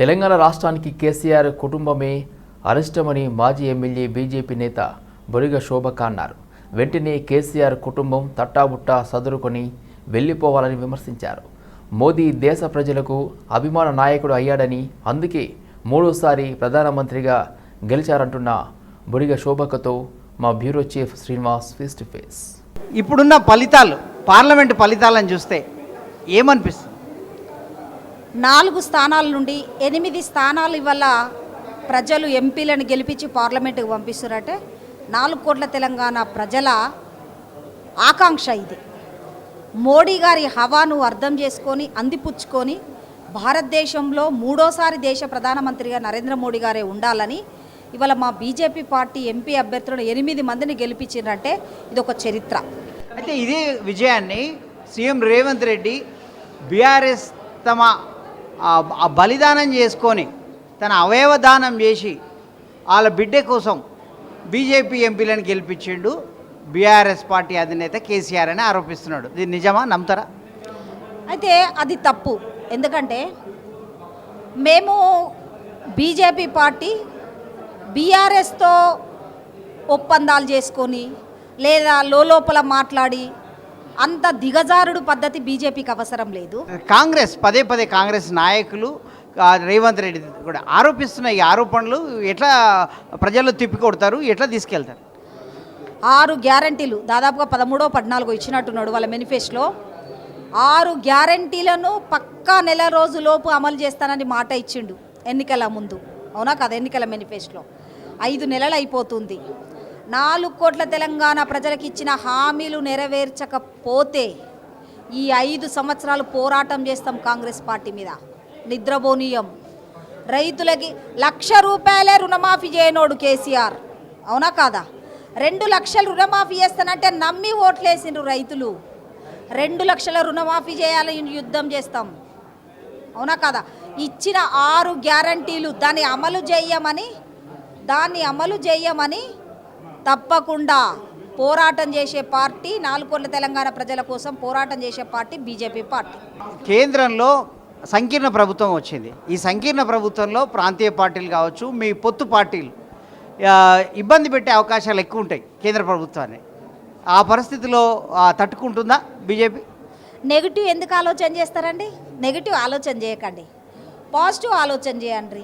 తెలంగాణ రాష్ట్రానికి కేసీఆర్ కుటుంబమే అరిష్టమని మాజీ ఎమ్మెల్యే బీజేపీ నేత బొరిగ శోభక అన్నారు వెంటనే కేసీఆర్ కుటుంబం తట్టాబుట్టా సదురుకొని వెళ్ళిపోవాలని విమర్శించారు. మోదీ దేశ ప్రజలకు అభిమాన నాయకుడు అయ్యాడని అందుకే మూడోసారి ప్రధానమంత్రిగా గెలిచారంటున్న బొరిగ శోభకతో మా bureau chief Srinivas face to face. ఇప్పుడున్న ఫలితాలు పార్లమెంటు ఫలితాలను చూస్తే ఏమనిపిస్తుంది? నాలుగు స్థానాల నుండి ఎనిమిది స్థానాలు ఇవాళ ప్రజలు ఎంపీలను గెలిపించి పార్లమెంటుకు పంపిస్తున్నారంటే. నాలుగు కోట్ల తెలంగాణ ప్రజల ఆకాంక్ష ఇది. మోడీ గారి హవాను అర్థం చేసుకొని అందిపుచ్చుకొని భారతదేశంలో మూడోసారి దేశ ప్రధానమంత్రిగా నరేంద్ర మోడీ గారే ఉండాలని ఇవాళ మా బీజేపీ పార్టీ ఎంపీ అభ్యర్థులను ఎనిమిది మందిని గెలిపించిందంటే ఇది ఒక చరిత్ర. అయితే ఇదే విజయాన్ని సీఎం రేవంత్ రెడ్డి బీఆర్ఎస్ తమ బలిదానం చేసుకొని తన అవయవదానం చేసి వాళ్ళ బిడ్డ కోసం బీజేపీ ఎంపీలను గెలిపించిండు. బీఆర్ఎస్ పార్టీ అధినేత కేసీఆర్ అని ఆరోపిస్తున్నాడు. ఇది నిజమా? నమ్ముతారా? అయితే అది తప్పు. ఎందుకంటే మేము బీజేపీ పార్టీ బీఆర్ఎస్తో ఒప్పందాలు చేసుకొని లేదా లోపల మాట్లాడి అంత దిగజారుడు పద్ధతి బీజేపీకి అవసరం లేదు. కాంగ్రెస్ పదే పదే కాంగ్రెస్ నాయకులు రేవంత్ రెడ్డి కూడా ఆరోపిస్తున్న ఈ ఆరోపణలు. ఎట్లా ప్రజల్లో తిప్పికొడతారు ఎట్లా తీసుకెళ్తారు? ఆరు గ్యారంటీలు దాదాపుగా పదమూడో పద్నాలుగో ఇచ్చినట్టున్నాడు వాళ్ళ మేనిఫెస్టోలో. ఆరు గ్యారంటీలను పక్కా నెల రోజులోపు అమలు చేస్తానని మాట ఇచ్చిండు ఎన్నికల ముందు. అవునా కదా ఎన్నికల మేనిఫెస్టోలో? ఐదు నెలలు అయిపోతుంది. నాలుగు కోట్ల తెలంగాణ ప్రజలకు ఇచ్చిన హామీలు నెరవేర్చకపోతే ఈ ఐదు సంవత్సరాలు పోరాటం చేస్తాం కాంగ్రెస్ పార్టీ మీద. నిద్రపోనీయం. రైతులకి లక్ష రూపాయలే రుణమాఫీ చేయనోడు కేసీఆర్. అవునా కాదా? రెండు లక్షలు రుణమాఫీ చేస్తానంటే నమ్మి ఓట్లేసిండ్రు రైతులు. రెండు లక్షల రుణమాఫీ చేయాలని యుద్ధం చేస్తాం. అవునా కాదా? ఇచ్చిన ఆరు గ్యారంటీలు దాన్ని అమలు చేయమని దాన్ని అమలు చేయమని తప్పకుండా పోరాటం చేసే పార్టీ నాలుగు కోట్ల తెలంగాణ ప్రజల కోసం పోరాటం చేసే పార్టీ బీజేపీ పార్టీ. కేంద్రంలో సంకీర్ణ ప్రభుత్వం వచ్చింది. ఈ సంకీర్ణ ప్రభుత్వంలో ప్రాంతీయ పార్టీలు కావచ్చు మీ పొత్తు పార్టీలు ఇబ్బంది పెట్టే అవకాశాలు ఎక్కువ ఉంటాయి కేంద్ర ప్రభుత్వాన్ని. ఆ పరిస్థితిలో తట్టుకుంటుందా బీజేపీ? నెగిటివ్ ఎందుకు ఆలోచన చేస్తారండి? నెగిటివ్ ఆలోచన చేయకండి. పాజిటివ్ ఆలోచన చేయండి.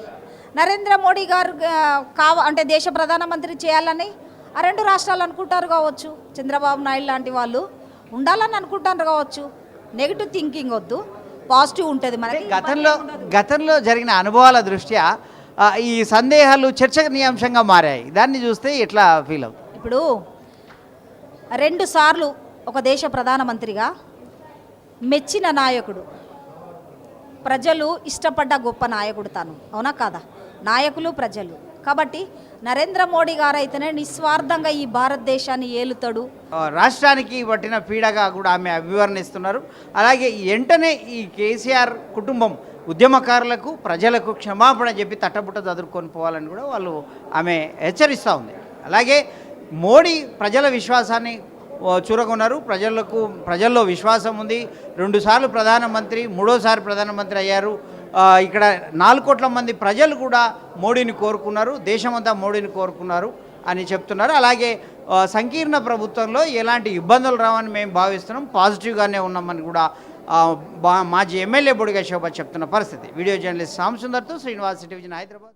నరేంద్ర మోడీ గారు కావ అంటే దేశ ప్రధానమంత్రి చేయాలని ఆ రెండు రాష్ట్రాలు అనుకుంటారు కావచ్చు. చంద్రబాబు నాయుడు లాంటి వాళ్ళు ఉండాలని అనుకుంటారు కావచ్చు. నెగిటివ్ థింకింగ్ వద్దు. పాజిటివ్ ఉంటుంది మనకి. గతంలో గతంలో జరిగిన అనుభవాల దృష్ట్యా ఈ సందేహాలు చర్చనీయాంశంగా మారాయి. దాన్ని చూస్తే ఎట్లా ఫీల్ అవుతుంది? ఇప్పుడు రెండు సార్లు ఒక దేశ ప్రధానమంత్రిగా మెచ్చిన నాయకుడు. ప్రజలు ఇష్టపడ్డ గొప్ప నాయకుడు తాను. అవునా కాదా? నాయకులు ప్రజలు. కాబట్టి నరేంద్ర మోడీ గారు అయితేనే నిస్వార్థంగా ఈ భారతదేశాన్ని ఏలుతాడు. రాష్ట్రానికి పట్టిన పీడగా కూడా ఆమె అభివర్ణిస్తున్నారు అలాగే వెంటనే ఈ కేసీఆర్ కుటుంబం ఉద్యమకారులకు ప్రజలకు క్షమాపణ చెప్పి తట్టబుట్ట చదువుకొని పోవాలని కూడా వాళ్ళు ఆమె హెచ్చరిస్తూ ఉంది. అలాగే మోడీ ప్రజల విశ్వాసాన్ని చూరగొన్నారు. ప్రజలకు ప్రజల్లో విశ్వాసం ఉంది. రెండుసార్లు ప్రధానమంత్రి మూడోసారి ప్రధానమంత్రి అయ్యారు. ఇక్కడ నాలుగు కోట్ల మంది ప్రజలు కూడా మోడీని కోరుకున్నారు దేశమంతా మోడీని కోరుకున్నారు అని చెప్తున్నారు. అలాగే సంకీర్ణ ప్రభుత్వంలో ఎలాంటి ఇబ్బందులు రావని మేము భావిస్తున్నాం. పాజిటివ్గానే ఉన్నామని కూడా మాజీ ఎమ్మెల్యే బొడిగా శోభ చెప్తున్న పరిస్థితి. వీడియో జర్నలిస్ట్ సాంసుందర్తో శ్రీనివాస్ టెలివిజన్ హైదరాబాద్.